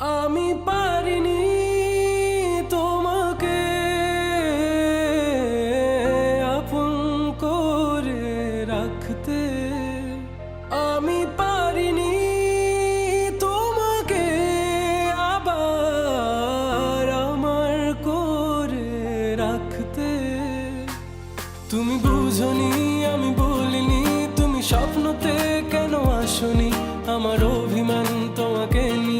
আমি পারিনি তোমাকে আপন করে রাখতে। আমি পারিনি তোমাকে আবার আমার করে রাখতে। তুমি বুঝনি, আমি বলিনি, তুমি স্বপ্নতে কেন আসনি? আমার অভিমান তোমাকে নিয়ে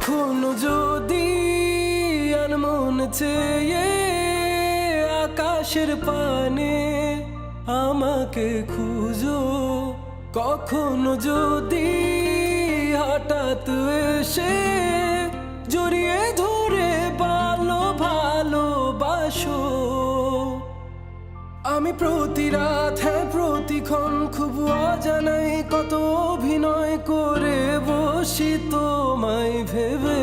কখনো যদি আনমন চেয়ে আকাশের পানে আমাকে খুঁজো, কখনো যদি হঠাৎ এসে জড়িয়ে ধরে ভালো ভালোবাসো আমি প্রতি রাত হ্যাঁ প্রতিক্ষণ খুব অজানাই কত অভিনয় করে বসি তোমায় ভেবে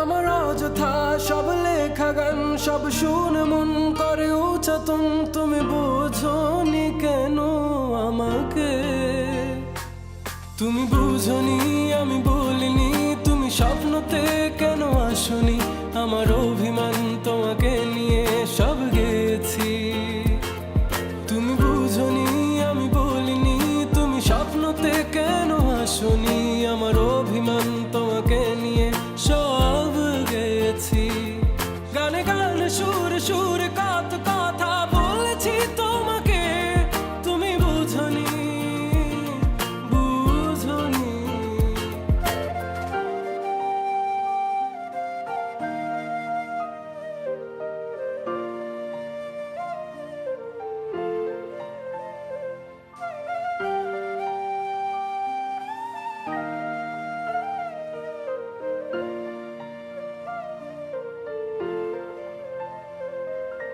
আমার অযথা সব লেখা গান, সব শুনে মন করে উচাতন তুমি বোঝনি কেন আমাকে? তুমি বুঝনি, আমি বলিনি। তুমি স্বপ্নতে কেন আসনি? আমার অভিমান তোমাকে নিয়ে সব গেছি তুমি বুঝনি, আমি বলিনি। তুমি স্বপ্নতে কেন আসনি? সুর সুর